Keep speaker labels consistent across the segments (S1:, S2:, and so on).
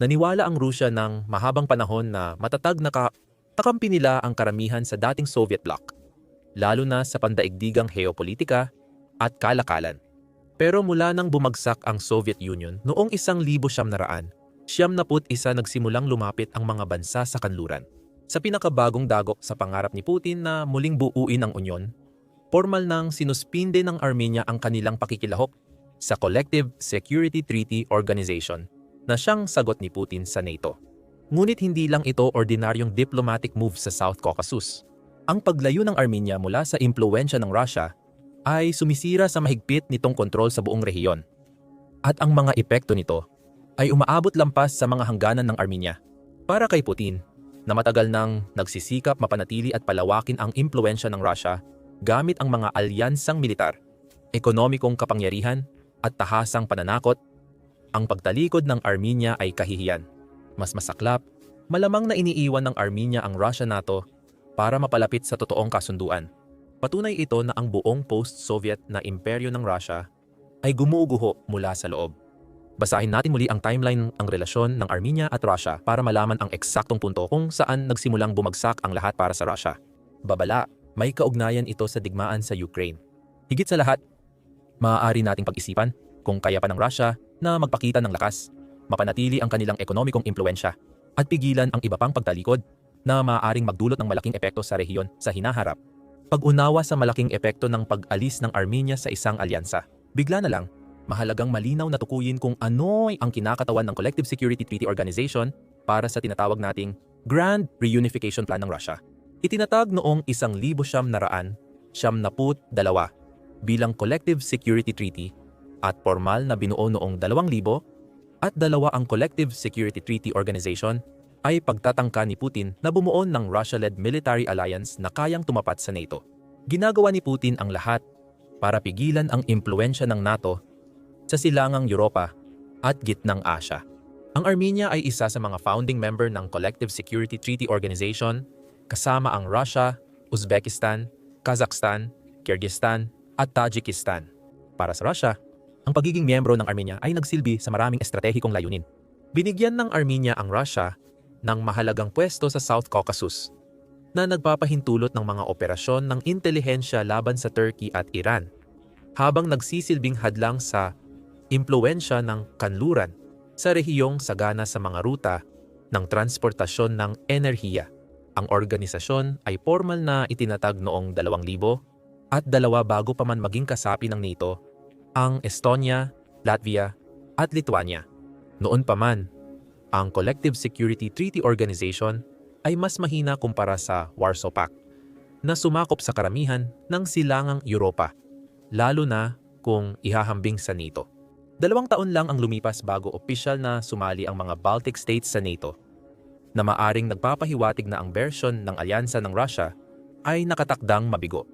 S1: Naniwala ang Rusya ng mahabang panahon na matatag na ka- takampi nila ang karamihan sa dating Soviet bloc, lalo na sa pandaigdigang heopolitika at kalakalan. Pero mula nang bumagsak ang Soviet Union noong isang libo siyam na raan, siyam na put isa nagsimulang lumapit ang mga bansa sa kanluran. Sa pinakabagong dagok sa pangarap ni Putin na muling buuin ang Unyon, formal nang sinuspinde ng Armenia ang kanilang pakikilahok sa Collective Security Treaty Organization na siyang sagot ni Putin sa NATO. Ngunit hindi lang ito ordinaryong diplomatic move sa South Caucasus. Ang paglayo ng Armenia mula sa impluensya ng Russia ay sumisira sa mahigpit nitong kontrol sa buong rehiyon. At ang mga epekto nito ay umaabot lampas sa mga hangganan ng Armenia. Para kay Putin, na matagal nang nagsisikap mapanatili at palawakin ang impluensya ng Russia gamit ang mga alyansang militar, ekonomikong kapangyarihan at tahasang pananakot, ang pagtalikod ng Armenia ay kahihiyan. Mas masaklap, malamang na iniiwan ng Armenia ang Russia NATO para mapalapit sa totoong kasunduan. Patunay ito na ang buong post-Soviet na imperyo ng Russia ay gumuguho mula sa loob. Basahin natin muli ang timeline ng relasyon ng Armenia at Russia para malaman ang eksaktong punto kung saan nagsimulang bumagsak ang lahat para sa Russia. Babala, may kaugnayan ito sa digmaan sa Ukraine. Higit sa lahat, maaari nating pag-isipan kung kaya pa ng Russia na magpakita ng lakas, mapanatili ang kanilang ekonomikong impluensya, at pigilan ang iba pang pagtalikod na maaaring magdulot ng malaking epekto sa rehiyon sa hinaharap. Pag-unawa sa malaking epekto ng pag-alis ng Armenia sa isang alyansa. Bigla na lang, mahalagang malinaw na tukuyin kung ano ay ang kinakatawan ng Collective Security Treaty Organization para sa tinatawag nating Grand Reunification Plan ng Russia. Itinatag noong isang libo siyam na raan, siyam na put dalawa bilang Collective Security Treaty at formal na binuo noong 2000 at dalawa ang Collective Security Treaty Organization ay pagtatangka ni Putin na bumuo ng Russia-led military alliance na kayang tumapat sa NATO. Ginagawa ni Putin ang lahat para pigilan ang impluensya ng NATO sa silangang Europa at gitnang Asya. Ang Armenia ay isa sa mga founding member ng Collective Security Treaty Organization kasama ang Russia, Uzbekistan, Kazakhstan, Kyrgyzstan at Tajikistan. Para sa Russia, ang pagiging miyembro ng Armenia ay nagsilbi sa maraming estratehikong layunin. Binigyan ng Armenia ang Russia ng mahalagang pwesto sa South Caucasus na nagpapahintulot ng mga operasyon ng intelihensya laban sa Turkey at Iran habang nagsisilbing hadlang sa impluensya ng kanluran sa rehiyong sagana sa mga ruta ng transportasyon ng enerhiya. Ang organisasyon ay formal na itinatag noong 2000 at dalawa bago pa man maging kasapi ng NATO, ang Estonia, Latvia at Lithuania. Noon pa man, ang Collective Security Treaty Organization ay mas mahina kumpara sa Warsaw Pact na sumakop sa karamihan ng silangang Europa, lalo na kung ihahambing sa NATO. Dalawang taon lang ang lumipas bago opisyal na sumali ang mga Baltic states sa NATO, na maaring nagpapahiwatig na ang version ng alyansa ng Russia ay nakatakdang mabigo.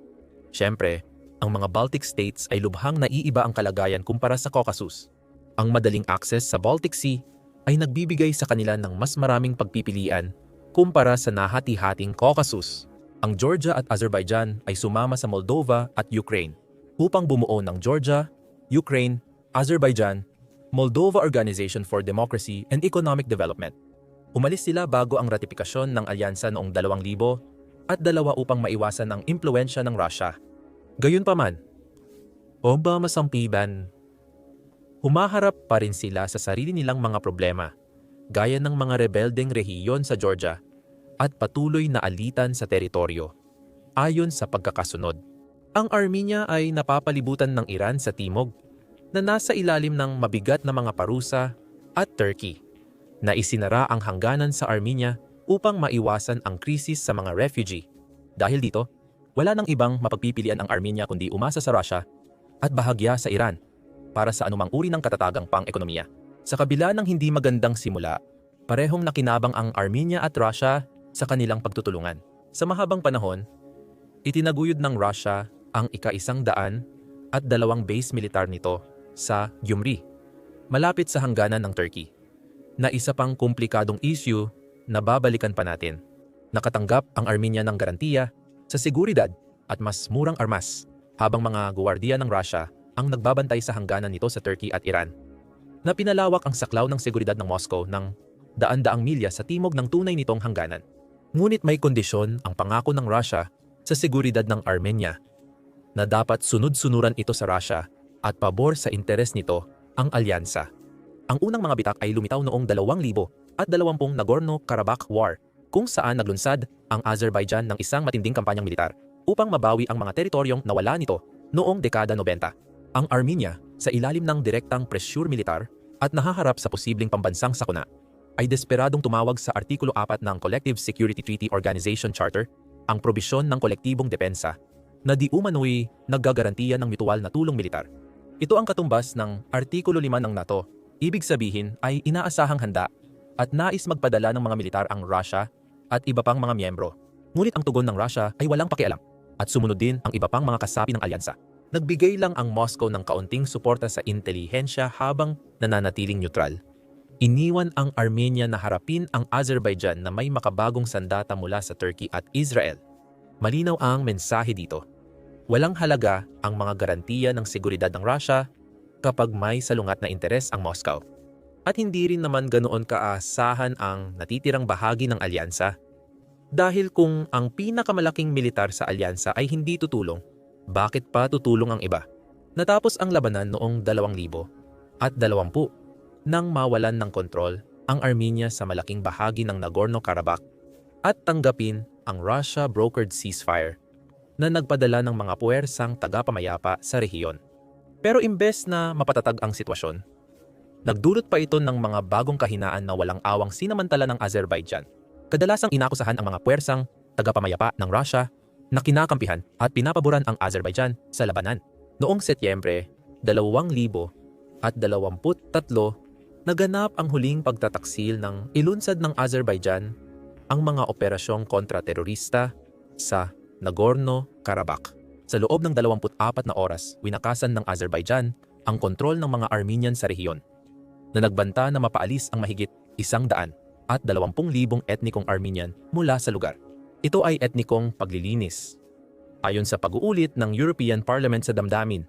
S1: Siyempre, ang mga Baltic states ay lubhang naiiba ang kalagayan kumpara sa Caucasus. Ang madaling access sa Baltic Sea ay nagbibigay sa kanila ng mas maraming pagpipilian kumpara sa nahati-hating Caucasus. Ang Georgia at Azerbaijan ay sumama sa Moldova at Ukraine upang bumuo ng Georgia, Ukraine, Azerbaijan, Moldova Organization for Democracy and Economic Development. Umalis sila bago ang ratifikasyon ng alyansa noong 2000 at dalawa upang maiwasan ang impluensya ng Russia. Gayunpaman, o ba masampiban, humaharap pa rin sila sa sarili nilang mga problema, gaya ng mga rebeldeng rehiyon sa Georgia at patuloy na alitan sa teritoryo. Ayon sa pagkakasunod, ang Armenia ay napapalibutan ng Iran sa timog na nasa ilalim ng mabigat na mga parusa at Turkey na isinara ang hangganan sa Armenia upang maiwasan ang krisis sa mga refugee. Dahil dito, wala nang ibang mapagpipilian ang Armenia kundi umasa sa Russia at bahagya sa Iran para sa anumang uri ng katatagang pang-ekonomiya. Sa kabila ng hindi magandang simula, parehong nakinabang ang Armenia at Russia sa kanilang pagtutulungan. Sa mahabang panahon, itinaguyod ng Russia ang ika-isang daan at dalawang base militar nito sa Gyumri, malapit sa hangganan ng Turkey, na isa pang komplikadong issue na babalikan pa natin. Nakatanggap ang Armenia ng garantiya sa seguridad at mas murang armas habang mga guwardiya ng Russia ang nagbabantay sa hangganan nito sa Turkey at Iran. Na pinalawak ang saklaw ng seguridad ng Moscow nang daan-daang milya sa timog ng tunay nitong hangganan. Ngunit may kondisyon ang pangako ng Russia sa seguridad ng Armenia na dapat sunod-sunuran ito sa Russia at pabor sa interes nito ang alyansa. Ang unang mga bitak ay lumitaw noong 2000 at 20 Nagorno-Karabakh War kung saan naglunsad ang Azerbaijan ng isang matinding kampanyang militar upang mabawi ang mga teritoryong nawala nito noong dekada 90. Ang Armenia, sa ilalim ng direktang presyur militar at nahaharap sa posibleng pambansang sakuna, ay desperadong tumawag sa Artikulo 4 ng Collective Security Treaty Organization Charter, ang probisyon ng kolektibong depensa, na di umano'y naggagarantiya ng mutual na tulong militar. Ito ang katumbas ng Artikulo 5 ng NATO. Ibig sabihin ay inaasahang handa at nais magpadala ng mga militar ang Russia at iba pang mga miyembro. Ngunit ang tugon ng Russia ay walang pakialam at sumunod din ang iba pang mga kasapi ng alyansa. Nagbigay lang ang Moscow ng kaunting suporta sa intelihensya habang nananatiling neutral. Iniwan ang Armenia na harapin ang Azerbaijan na may makabagong sandata mula sa Turkey at Israel. Malinaw ang mensahe dito. Walang halaga ang mga garantiya ng seguridad ng Russia kapag may salungat na interes ang Moscow. At hindi rin naman ganoon kaasahan ang natitirang bahagi ng alyansa. Dahil kung ang pinakamalaking militar sa alyansa ay hindi tutulong, bakit pa tutulong ang iba? Natapos ang labanan noong 2000 at 20 nang mawalan ng kontrol ang Armenia sa malaking bahagi ng Nagorno-Karabakh at tanggapin ang Russia-brokered ceasefire na nagpadala ng mga puwersang tagapamayapa sa rehiyon. Pero imbes na mapatatag ang sitwasyon, nagdulot pa ito ng mga bagong kahinaan na walang awang sinamantala ng Azerbaijan. Kadalasang inakusahan ang mga puwersang tagapamayapa ng Russia na kinakampihan at pinapaboran ang Azerbaijan sa labanan. Noong Setyembre 2000 at 23, naganap ang huling pagtataksil ng ilunsad ng Azerbaijan ang mga operasyong kontra-terorista sa Nagorno-Karabakh. Sa loob ng 24 na oras, winakasan ng Azerbaijan ang kontrol ng mga Armenian sa rehiyon na nagbanta na mapaalis ang mahigit isang daan at 20,000 etnikong Armenian mula sa lugar. Ito ay etnikong paglilinis. Ayon sa pag-uulit ng European Parliament sa damdamin,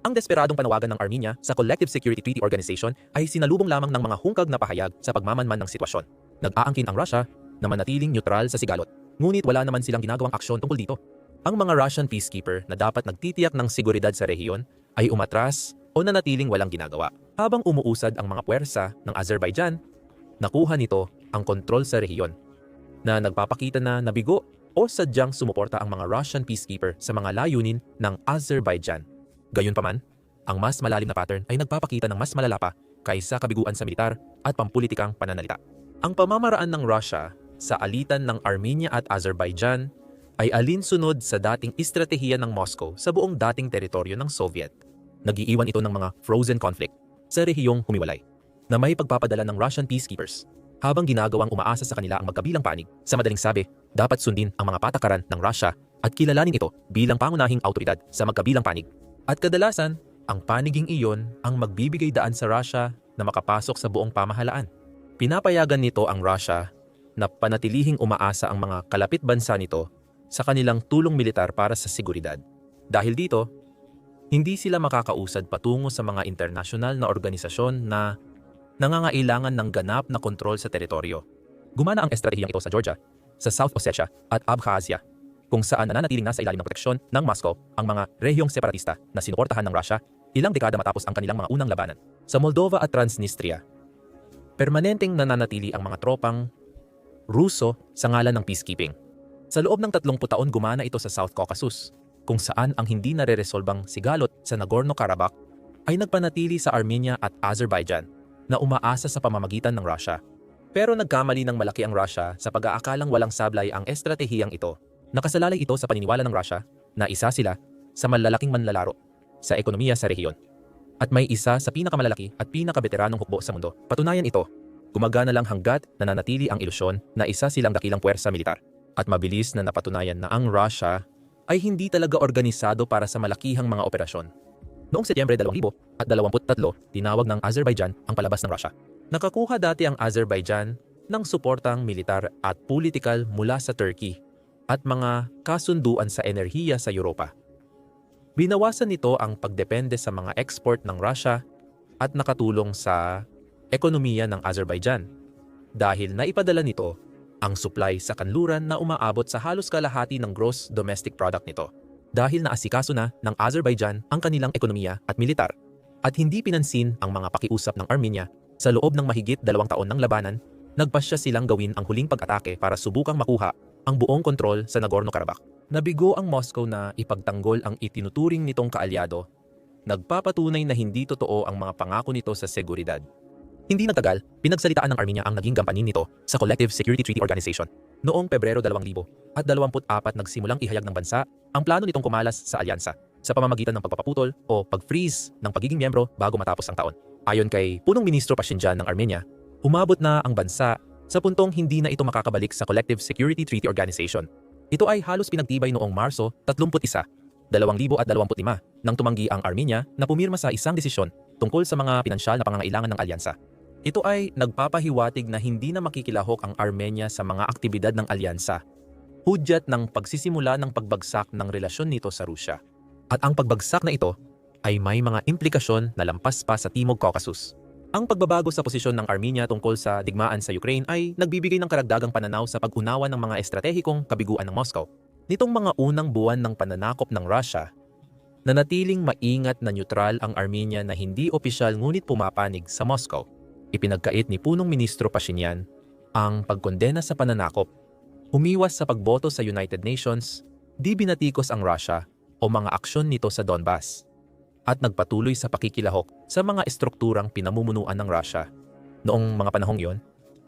S1: ang desperadong panawagan ng Armenia sa Collective Security Treaty Organization ay sinalubong lamang ng mga hungkag na pahayag sa pagmamanman ng sitwasyon. Nag-aangkin ang Russia na manatiling neutral sa sigalot, ngunit wala naman silang ginagawang aksyon tungkol dito. Ang mga Russian peacekeeper na dapat nagtitiyak ng seguridad sa rehiyon ay umatras o nanatiling walang ginagawa. Habang umuusad ang mga puwersa ng Azerbaijan, nakuha nito ang kontrol sa rehiyon na nagpapakita na nabigo o sadyang sumuporta ang mga Russian peacekeeper sa mga layunin ng Azerbaijan. Gayunpaman, ang mas malalim na pattern ay nagpapakita ng mas malala pa kaysa kabiguan sa militar at pampulitikang pananalita. Ang pamamaraan ng Russia sa alitan ng Armenia at Azerbaijan ay alinsunod sa dating estratehiya ng Moscow sa buong dating teritoryo ng Soviet. Nagiiwan ito ng mga frozen conflict sa rehiyong humiwalay na may pagpapadala ng Russian peacekeepers habang ginagawang umaasa sa kanila ang magkabilang panig. Sa madaling sabi, dapat sundin ang mga patakaran ng Russia at kilalanin ito bilang pangunahing autoridad sa magkabilang panig. At kadalasan, ang paniging iyon ang magbibigay daan sa Russia na makapasok sa buong pamahalaan. Pinapayagan nito ang Russia na panatilihing umaasa ang mga kalapit bansa nito sa kanilang tulong militar para sa seguridad. Dahil dito, hindi sila makakausad patungo sa mga internasyonal na organisasyon na nangangailangan ng ganap na kontrol sa teritoryo. Gumana ang estratehiyang ito sa Georgia, sa South Ossetia at Abkhazia kung saan nananatiling nasa ilalim ng proteksyon ng Moscow ang mga rehiyong separatista na sinuportahan ng Russia ilang dekada matapos ang kanilang mga unang labanan. Sa Moldova at Transnistria, permanenteng nananatili ang mga tropang Ruso sa ngalan ng peacekeeping. Sa loob ng 30 taon gumana ito sa South Caucasus, kung saan ang hindi nare-resolbang sigalot sa Nagorno-Karabakh ay nagpanatili sa Armenia at Azerbaijan na umaasa sa pamamagitan ng Russia. Pero nagkamali ng malaki ang Russia sa pag-aakalang walang sablay ang estratehiyang ito Nakasalalay ito sa paniniwala ng Russia na isa sila sa malalaking manlalaro sa ekonomiya sa rehiyon. At may isa sa pinakamalalaki at pinakabeteranong hukbo sa mundo. Patunayan ito, gumagana lang hanggat nananatili ang ilusyon na isa silang dakilang puwersa militar. At mabilis na napatunayan na ang Russia ay hindi talaga organisado para sa malakihang mga operasyon. Noong Setyembre 2023, tinawag ng Azerbaijan ang palabas ng Russia. Nakakuha dati ang Azerbaijan ng suportang militar at politikal mula sa Turkey at mga kasunduan sa enerhiya sa Europa. Binawasan nito ang pagdepende sa mga export ng Russia at nakatulong sa ekonomiya ng Azerbaijan. dahil naipadala nito ang supply sa kanluran na umaabot sa halos kalahati ng gross domestic product nito dahil naasikaso na ng Azerbaijan ang kanilang ekonomiya at militar at hindi pinansin ang mga pakiusap ng Armenia sa loob ng mahigit dalawang taon ng labanan, nagpasya silang gawin ang huling pag-atake para subukang makuha ang buong kontrol sa Nagorno-Karabakh. Nabigo ang Moscow na ipagtanggol ang itinuturing nitong kaalyado, nagpapatunay na hindi totoo ang mga pangako nito sa seguridad. Hindi nagtagal, pinagsalitaan ng Armenia ang naging gampanin nito sa Collective Security Treaty Organization. Noong Pebrero 2000 at 24 nagsimulang ihayag ng bansa ang plano nitong kumalas sa alyansa sa pamamagitan ng pagpapaputol o pag-freeze ng pagiging miyembro bago matapos ang taon. Ayon kay punong ministro Pashinjan ng Armenia, umabot na ang bansa sa puntong hindi na ito makakabalik sa Collective Security Treaty Organization. Ito ay halos pinagtibay noong Marso 31, 2025 nang tumanggi ang Armenia na pumirma sa isang desisyon tungkol sa mga pinansyal na pangangailangan ng alyansa. Ito ay nagpapahiwatig na hindi na makikilahok ang Armenia sa mga aktibidad ng alyansa. Hudyat ng pagsisimula ng pagbagsak ng relasyon nito sa Rusya. At ang pagbagsak na ito ay may mga implikasyon na lampas pa sa Timog Caucasus. Ang pagbabago sa posisyon ng Armenia tungkol sa digmaan sa Ukraine ay nagbibigay ng karagdagang pananaw sa pag-unawa ng mga estratehikong kabiguan ng Moscow. Nitong mga unang buwan ng pananakop ng Russia, nanatiling maingat na neutral ang Armenia na hindi opisyal ngunit pumapanig sa Moscow. Ipinagkait ni punong ministro Pashinyan ang pagkondena sa pananakop, umiwas sa pagboto sa United Nations, di binatikos ang Russia o mga aksyon nito sa Donbas, at nagpatuloy sa pakikilahok sa mga estrukturang pinamumunuan ng Russia. Noong mga panahong iyon,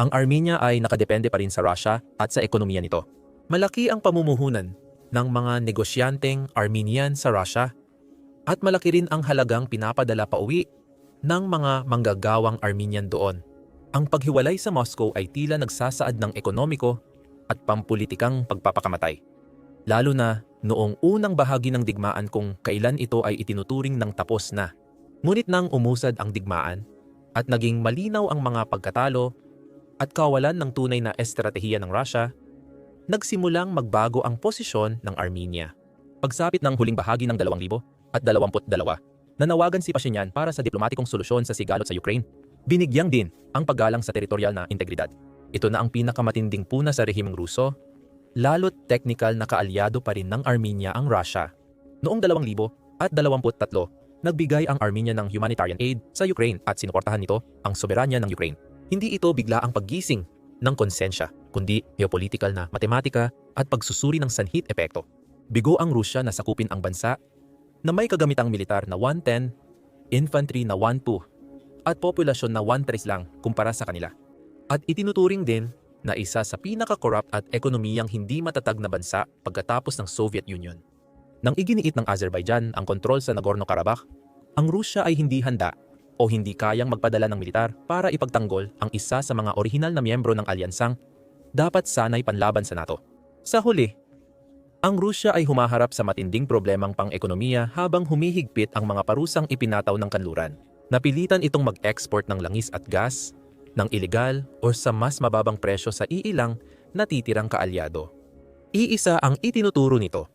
S1: ang Armenia ay nakadepende pa rin sa Russia at sa ekonomiya nito. Malaki ang pamumuhunan ng mga negosyanteng Armenian sa Russia at malaki rin ang halagang pinapadala pa uwi ng mga manggagawang Armenian doon. Ang paghiwalay sa Moscow ay tila nagsasaad ng ekonomiko at pampulitikang pagpapakamatay. Lalo na noong unang bahagi ng digmaan kung kailan ito ay itinuturing ng tapos na. Ngunit nang umusad ang digmaan at naging malinaw ang mga pagkatalo at kawalan ng tunay na estratehiya ng Russia, nagsimulang magbago ang posisyon ng Armenia. Pagsapit ng huling bahagi ng 2000 at 22, nanawagan si Pashinyan para sa diplomatikong solusyon sa sigalot sa Ukraine. Binigyang din ang paggalang sa teritorial na integridad. Ito na ang pinakamatinding puna sa rehimeng Ruso, lalo't technical na kaalyado pa rin ng Armenia ang Russia. Noong 2000 at 23, nagbigay ang Armenia ng humanitarian aid sa Ukraine at sinuportahan nito ang soberanya ng Ukraine. Hindi ito bigla ang paggising ng konsensya, kundi geopolitical na matematika at pagsusuri ng sanhit epekto. Bigo ang Rusya na sakupin ang bansa na may kagamitang militar na 110, infantry na 12, at populasyon na 1-3 lang kumpara sa kanila. At itinuturing din na isa sa pinaka-corrupt at ekonomiyang hindi matatag na bansa pagkatapos ng Soviet Union. Nang iginiit ng Azerbaijan ang kontrol sa Nagorno-Karabakh, ang Rusya ay hindi handa o hindi kayang magpadala ng militar para ipagtanggol ang isa sa mga orihinal na miyembro ng alyansang dapat sanay panlaban sa NATO. Sa huli, ang Rusya ay humaharap sa matinding problemang pang-ekonomiya habang humihigpit ang mga parusang ipinataw ng kanluran. Napilitan itong mag-export ng langis at gas, ng ilegal o sa mas mababang presyo sa iilang natitirang kaalyado. Iisa ang itinuturo nito.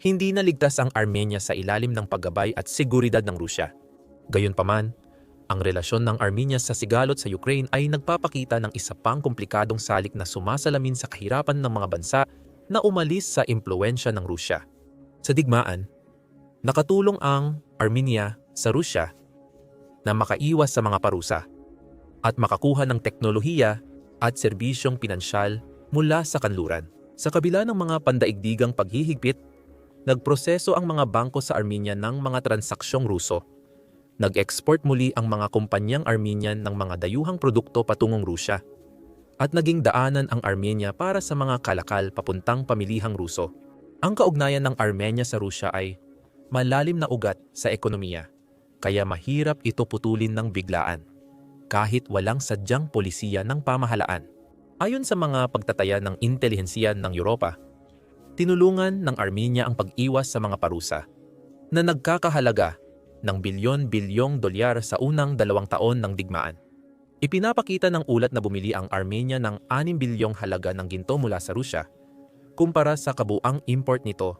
S1: Hindi naligtas ang Armenia sa ilalim ng paggabay at seguridad ng Rusya. Gayunpaman, ang relasyon ng Armenia sa sigalot sa Ukraine ay nagpapakita ng isa pang komplikadong salik na sumasalamin sa kahirapan ng mga bansa na umalis sa impluensya ng Rusya. Sa digmaan, nakatulong ang Armenia sa Rusya na makaiwas sa mga parusa at makakuha ng teknolohiya at serbisyong pinansyal mula sa kanluran. Sa kabila ng mga pandaigdigang paghihigpit, nagproseso ang mga bangko sa Armenia ng mga transaksyong Ruso. Nag-export muli ang mga kumpanyang Armenian ng mga dayuhang produkto patungong Rusya at naging daanan ang Armenia para sa mga kalakal papuntang pamilihang Ruso. Ang kaugnayan ng Armenia sa Rusya ay malalim na ugat sa ekonomiya, kaya mahirap ito putulin ng biglaan, kahit walang sadyang polisiya ng pamahalaan. Ayon sa mga pagtataya ng intelihensiya ng Europa, tinulungan ng Armenia ang pag-iwas sa mga parusa na nagkakahalaga ng bilyon-bilyong dolyar sa unang dalawang taon ng digmaan. Ipinapakita ng ulat na bumili ang Armenia ng 6 bilyong halaga ng ginto mula sa Rusya kumpara sa kabuang import nito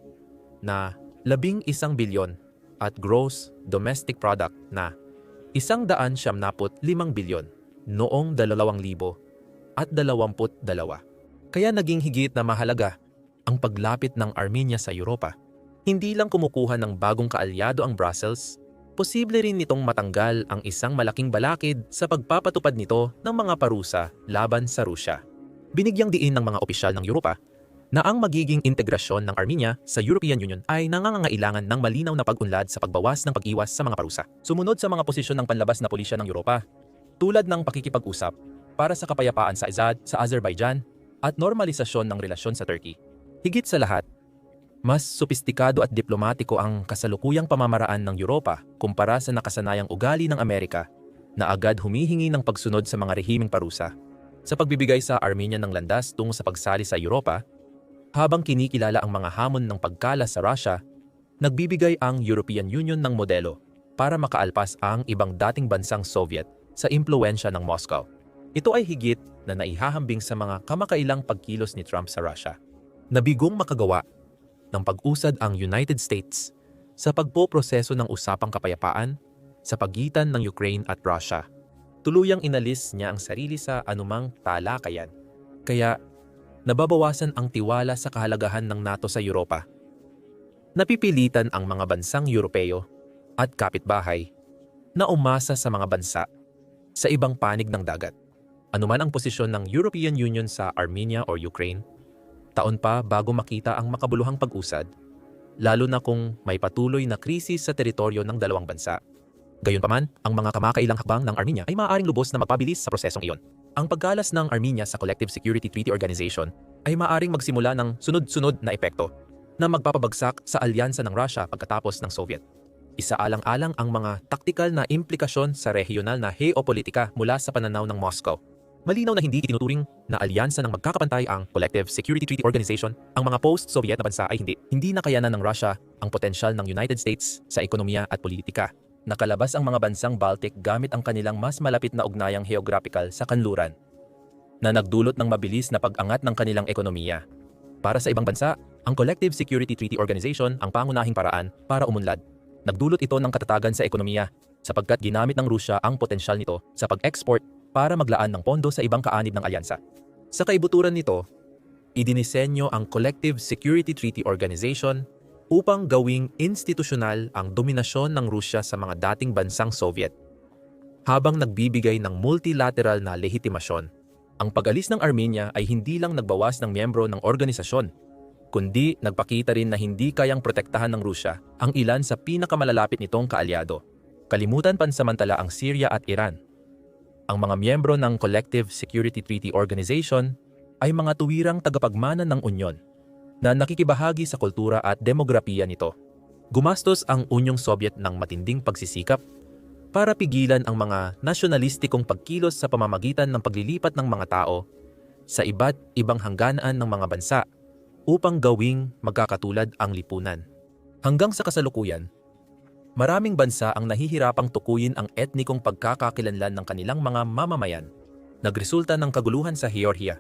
S1: na 11 bilyon at gross domestic product na 175 bilyon noong 2000 Kaya naging higit na mahalaga ang paglapit ng Armenia sa Europa. Hindi lang kumukuha ng bagong kaalyado ang Brussels, posible rin nitong matanggal ang isang malaking balakid sa pagpapatupad nito ng mga parusa laban sa Rusya. Binigyang diin ng mga opisyal ng Europa na ang magiging integrasyon ng Armenia sa European Union ay nangangailangan ng malinaw na pag-unlad sa pagbawas ng pag-iwas sa mga parusa. Sumunod sa mga posisyon ng panlabas na pulisya ng Europa, tulad ng pakikipag-usap para sa kapayapaan sa Azad, sa Azerbaijan, at normalisasyon ng relasyon sa Turkey. Higit sa lahat, mas sopistikado at diplomatiko ang kasalukuyang pamamaraan ng Europa kumpara sa nakasanayang ugali ng Amerika na agad humihingi ng pagsunod sa mga rehimeng parusa. Sa pagbibigay sa Armenia ng landas tungo sa pagsali sa Europa, habang kinikilala ang mga hamon ng pagkala sa Russia, nagbibigay ang European Union ng modelo para makaalpas ang ibang dating bansang Soviet sa impluensya ng Moscow. Ito ay higit na naihahambing sa mga kamakailang pagkilos ni Trump sa Russia. Nabigong makagawa ng pag-usad ang United States sa pagpoproseso ng usapang kapayapaan sa pagitan ng Ukraine at Russia. Tuluyang inalis niya ang sarili sa anumang talakayan. Kaya nababawasan ang tiwala sa kahalagahan ng NATO sa Europa. Napipilitan ang mga bansang Europeo at kapitbahay na umasa sa mga bansa sa ibang panig ng dagat. Anuman ang posisyon ng European Union sa Armenia or Ukraine, taon pa bago makita ang makabuluhang pag-usad, lalo na kung may patuloy na krisis sa teritoryo ng dalawang bansa. Gayunpaman, ang mga kamakailang hakbang ng Armenia ay maaaring lubos na magpabilis sa prosesong iyon. Ang paggalas ng Armenia sa Collective Security Treaty Organization ay maaaring magsimula ng sunod-sunod na epekto na magpapabagsak sa alyansa ng Russia pagkatapos ng Soviet. Isaalang-alang ang mga taktikal na implikasyon sa regional na geopolitika mula sa pananaw ng Moscow. Malinaw na hindi itinuturing na alyansa ng magkakapantay ang Collective Security Treaty Organization, ang mga post-Soviet na bansa ay hindi. Hindi nakayanan ng Russia ang potensyal ng United States sa ekonomiya at politika. Nakalabas ang mga bansang Baltic gamit ang kanilang mas malapit na ugnayang geographical sa kanluran na nagdulot ng mabilis na pag-angat ng kanilang ekonomiya. Para sa ibang bansa, ang Collective Security Treaty Organization ang pangunahing paraan para umunlad. Nagdulot ito ng katatagan sa ekonomiya sapagkat ginamit ng Rusya ang potensyal nito sa pag-export para maglaan ng pondo sa ibang kaanib ng alyansa. Sa kaibuturan nito, idinisenyo ang Collective Security Treaty Organization upang gawing institusyonal ang dominasyon ng Rusya sa mga dating bansang Soviet. Habang nagbibigay ng multilateral na lehitimasyon, ang pag-alis ng Armenia ay hindi lang nagbawas ng miyembro ng organisasyon, kundi nagpakita rin na hindi kayang protektahan ng Rusya ang ilan sa pinakamalalapit nitong kaalyado. Kalimutan pansamantala ang Syria at Iran. Ang mga miyembro ng Collective Security Treaty Organization ay mga tuwirang tagapagmana ng Unyon na nakikibahagi sa kultura at demografiya nito. Gumastos ang Unyong Soviet ng matinding pagsisikap para pigilan ang mga nasyonalistikong pagkilos sa pamamagitan ng paglilipat ng mga tao sa iba't ibang hangganaan ng mga bansa upang gawing magkakatulad ang lipunan. Hanggang sa kasalukuyan, maraming bansa ang nahihirapang tukuyin ang etnikong pagkakakilanlan ng kanilang mga mamamayan. Nagresulta ng kaguluhan sa Georgia,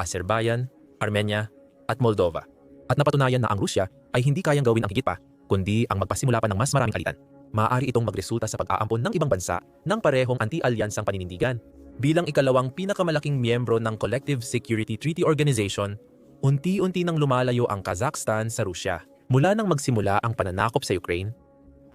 S1: Azerbaijan, Armenia, at Moldova. At napatunayan na ang Rusya ay hindi kayang gawin ang higit pa, kundi ang magpasimula pa ng mas maraming kalitan. Maaari itong magresulta sa pag-aampon ng ibang bansa ng parehong anti-alyansang paninindigan. Bilang ikalawang pinakamalaking miyembro ng Collective Security Treaty Organization, unti-unti nang lumalayo ang Kazakhstan sa Rusya. Mula nang magsimula ang pananakop sa Ukraine,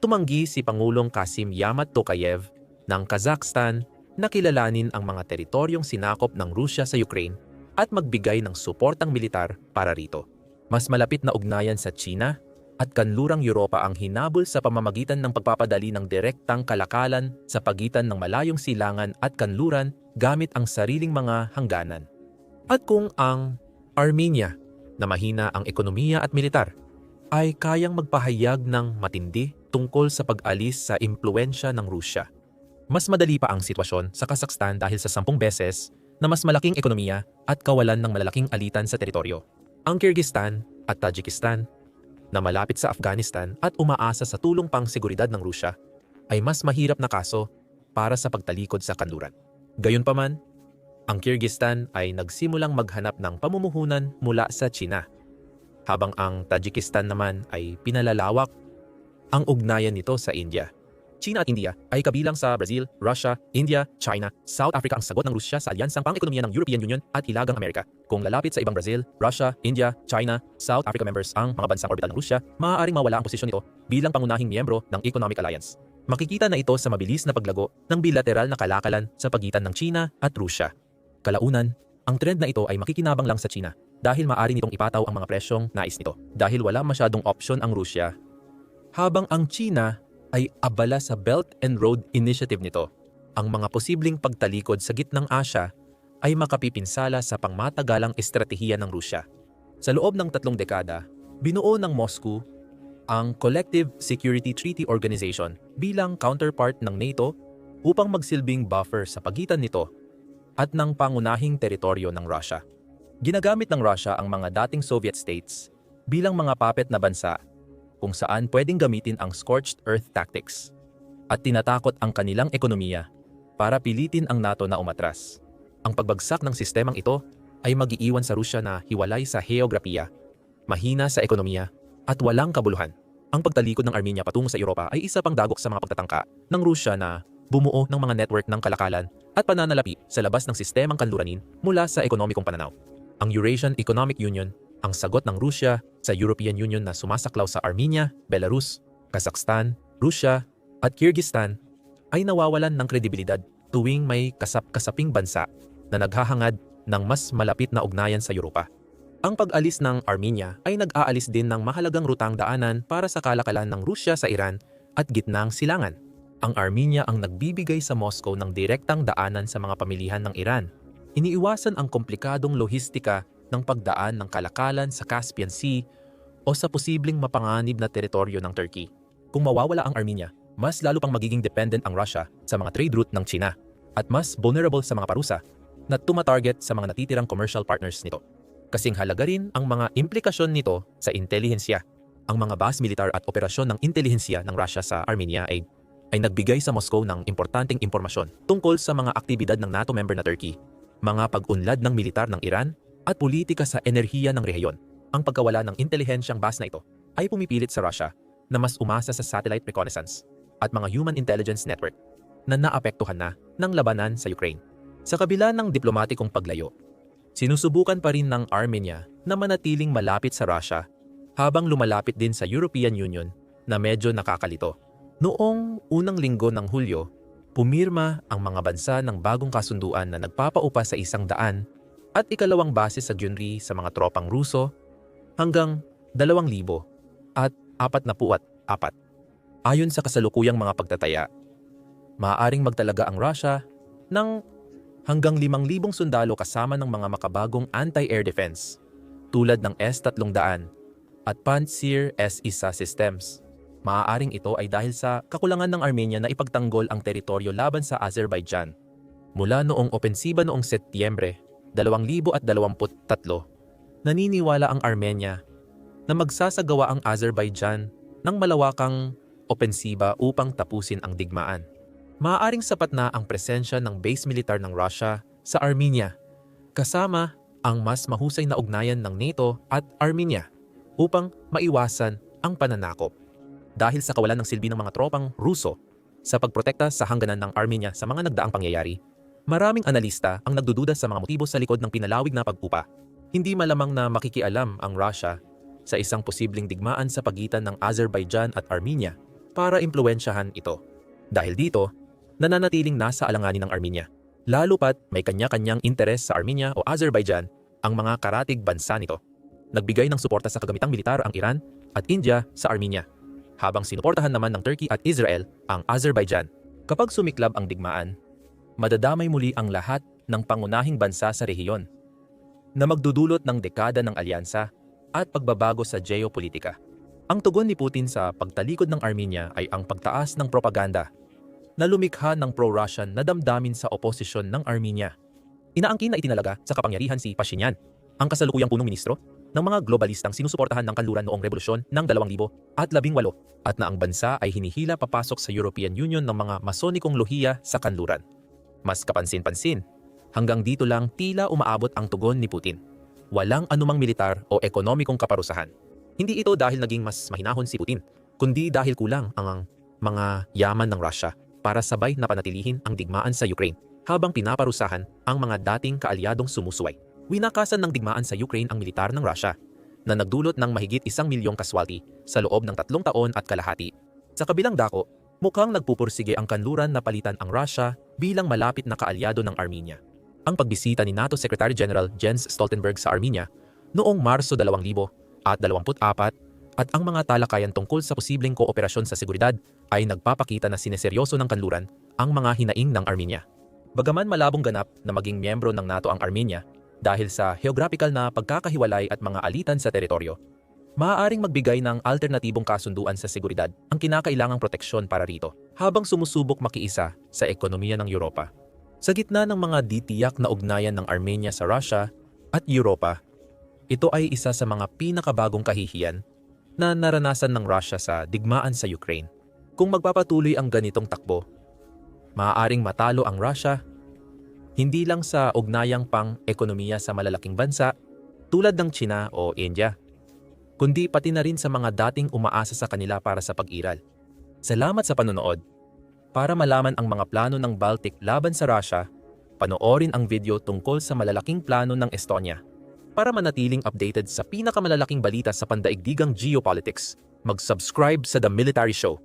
S1: tumanggi si Pangulong Kasim Yamat Tokayev ng Kazakhstan na kilalanin ang mga teritoryong sinakop ng Rusya sa Ukraine at magbigay ng suportang militar para rito. Mas malapit na ugnayan sa China at kanlurang Europa ang hinabol sa pamamagitan ng pagpapadali ng direktang kalakalan sa pagitan ng malayong silangan at kanluran gamit ang sariling mga hangganan. At kung ang Armenia, na mahina ang ekonomiya at militar, ay kayang magpahayag ng matindi tungkol sa pag-alis sa impluensya ng Rusya. Mas madali pa ang sitwasyon sa Kazakhstan dahil sa sampung beses na mas malaking ekonomiya at kawalan ng malalaking alitan sa teritoryo. Ang Kyrgyzstan at Tajikistan, na malapit sa Afghanistan at umaasa sa tulong pang seguridad ng Rusya, ay mas mahirap na kaso para sa pagtalikod sa kanluran. Gayunpaman, ang Kyrgyzstan ay nagsimulang maghanap ng pamumuhunan mula sa China, habang ang Tajikistan naman ay pinalalawak ang ugnayan nito sa India. China at India ay kabilang sa Brazil, Russia, India, China, South Africa ang sagot ng Rusya sa alyansang pang-ekonomiya ng European Union at Hilagang Amerika. Kung lalapit sa ibang Brazil, Russia, India, China, South Africa members ang mga bansang orbital ng Rusya, maaaring mawala ang posisyon nito bilang pangunahing miyembro ng Economic Alliance. Makikita na ito sa mabilis na paglago ng bilateral na kalakalan sa pagitan ng China at Rusya. Kalaunan, ang trend na ito ay makikinabang lang sa China dahil maaari nitong ipataw ang mga presyong nais nito dahil wala masyadong option ang Rusya. Habang ang China ay abala sa Belt and Road Initiative nito, ang mga posibleng pagtalikod sa gitnang Asya ay makapipinsala sa pangmatagalang estratehiya ng Rusya. Sa loob ng tatlong dekada, binuo ng Moscow ang Collective Security Treaty Organization bilang counterpart ng NATO upang magsilbing buffer sa pagitan nito at ng pangunahing teritoryo ng Russia. Ginagamit ng Russia ang mga dating Soviet states bilang mga puppet na bansa kung saan pwedeng gamitin ang scorched earth tactics at tinatakot ang kanilang ekonomiya para pilitin ang NATO na umatras. Ang pagbagsak ng sistemang ito ay magiiwan sa Rusya na hiwalay sa heograpiya, mahina sa ekonomiya, at walang kabuluhan. Ang pagtalikod ng Armenia patungo sa Europa ay isa pang dagok sa mga pagtatangka ng Rusya na bumuo ng mga network ng kalakalan at pananalapi sa labas ng sistemang kanluranin mula sa ekonomikong pananaw. Ang Eurasian Economic Union ang sagot ng Rusya sa European Union na sumasaklaw sa Armenia, Belarus, Kazakhstan, Rusya at Kyrgyzstan ay nawawalan ng kredibilidad tuwing may kasap-kasaping bansa na naghahangad ng mas malapit na ugnayan sa Europa. Ang pag-alis ng Armenia ay nag-aalis din ng mahalagang rutang daanan para sa kalakalan ng Rusya sa Iran at gitnang silangan. Ang Armenia ang nagbibigay sa Moscow ng direktang daanan sa mga pamilihan ng Iran. Iniiwasan ang komplikadong lohistika ng pagdaan ng kalakalan sa Caspian Sea o sa posibleng mapanganib na teritoryo ng Turkey. Kung mawawala ang Armenia, mas lalo pang magiging dependent ang Russia sa mga trade route ng China at mas vulnerable sa mga parusa na tumatarget sa mga natitirang commercial partners nito. Kasing halaga rin ang mga implikasyon nito sa intelihensya. Ang mga base militar at operasyon ng intelihensya ng Russia sa Armenia ay, ay nagbigay sa Moscow ng importanteng impormasyon tungkol sa mga aktibidad ng NATO member na Turkey, mga pag-unlad ng militar ng Iran at politika sa enerhiya ng rehiyon. Ang pagkawala ng intelihensyang base na ito ay pumipilit sa Russia na mas umasa sa satellite reconnaissance at mga human intelligence network na naapektuhan na ng labanan sa Ukraine. Sa kabila ng diplomatikong paglayo, sinusubukan pa rin ng Armenia na manatiling malapit sa Russia habang lumalapit din sa European Union na medyo nakakalito. Noong unang linggo ng Hulyo, pumirma ang mga bansa ng bagong kasunduan na nagpapaupa sa isang daan at ikalawang base sa Gyunri sa mga tropang Ruso hanggang 2,000 at 44. Ayon sa kasalukuyang mga pagtataya, maaaring magtalaga ang Russia ng hanggang 5,000 sundalo kasama ng mga makabagong anti-air defense tulad ng S-300 at Pantsir S-1 systems. Maaaring ito ay dahil sa kakulangan ng Armenia na ipagtanggol ang teritoryo laban sa Azerbaijan. Mula noong opensiba noong Setyembre 2023, naniniwala ang Armenia na magsasagawa ang Azerbaijan ng malawakang opensiba upang tapusin ang digmaan. Maaaring sapat na ang presensya ng base militar ng Russia sa Armenia, kasama ang mas mahusay na ugnayan ng NATO at Armenia upang maiwasan ang pananakop. Dahil sa kawalan ng silbi ng mga tropang Ruso sa pagprotekta sa hangganan ng Armenia sa mga nagdaang pangyayari, maraming analista ang nagdududa sa mga motibo sa likod ng pinalawig na pagpupa. Hindi malamang na makikialam ang Russia sa isang posibleng digmaan sa pagitan ng Azerbaijan at Armenia para impluensyahan ito. Dahil dito, nananatiling nasa alanganin ng Armenia. Lalo pat may kanya-kanyang interes sa Armenia o Azerbaijan ang mga karatig bansa nito. Nagbigay ng suporta sa kagamitang militar ang Iran at India sa Armenia, habang sinuportahan naman ng Turkey at Israel ang Azerbaijan. Kapag sumiklab ang digmaan, madadamay muli ang lahat ng pangunahing bansa sa rehiyon na magdudulot ng dekada ng alyansa at pagbabago sa geopolitika. Ang tugon ni Putin sa pagtalikod ng Armenia ay ang pagtaas ng propaganda na lumikha ng pro-Russian na damdamin sa oposisyon ng Armenia. Inaangkin na itinalaga sa kapangyarihan si Pashinyan, ang kasalukuyang punong ministro ng mga globalistang sinusuportahan ng kanluran noong revolusyon ng 2018 at na ang bansa ay hinihila papasok sa European Union ng mga masonikong lohiya sa kanluran. Mas kapansin-pansin, hanggang dito lang tila umaabot ang tugon ni Putin. Walang anumang militar o ekonomikong kaparusahan. Hindi ito dahil naging mas mahinahon si Putin, kundi dahil kulang ang mga yaman ng Russia para sabay na panatilihin ang digmaan sa Ukraine habang pinaparusahan ang mga dating kaalyadong sumusuway. Winakasan ng digmaan sa Ukraine ang militar ng Russia na nagdulot ng mahigit isang milyong kaswalti sa loob ng tatlong taon at kalahati. Sa kabilang dako, mukhang nagpupursige ang kanluran na palitan ang Russia bilang malapit na kaalyado ng Armenia. Ang pagbisita ni NATO Secretary General Jens Stoltenberg sa Armenia noong Marso 2024 at ang mga talakayan tungkol sa posibleng kooperasyon sa seguridad ay nagpapakita na sineseryoso ng kanluran ang mga hinaing ng Armenia. Bagaman malabong ganap na maging miyembro ng NATO ang Armenia dahil sa geographical na pagkakahiwalay at mga alitan sa teritoryo, maaaring magbigay ng alternatibong kasunduan sa seguridad ang kinakailangang proteksyon para rito habang sumusubok makiisa sa ekonomiya ng Europa. Sa gitna ng mga ditiyak na ugnayan ng Armenia sa Russia at Europa, ito ay isa sa mga pinakabagong kahihiyan na naranasan ng Russia sa digmaan sa Ukraine. Kung magpapatuloy ang ganitong takbo, maaaring matalo ang Russia hindi lang sa ugnayang pang-ekonomiya sa malalaking bansa tulad ng China o India, kundi pati na rin sa mga dating umaasa sa kanila para sa pag-iral. Salamat sa panonood. Para malaman ang mga plano ng Baltic laban sa Russia, panoorin ang video tungkol sa malalaking plano ng Estonia. Para manatiling updated sa pinakamalalaking balita sa pandaigdigang geopolitics, mag-subscribe sa The Military Show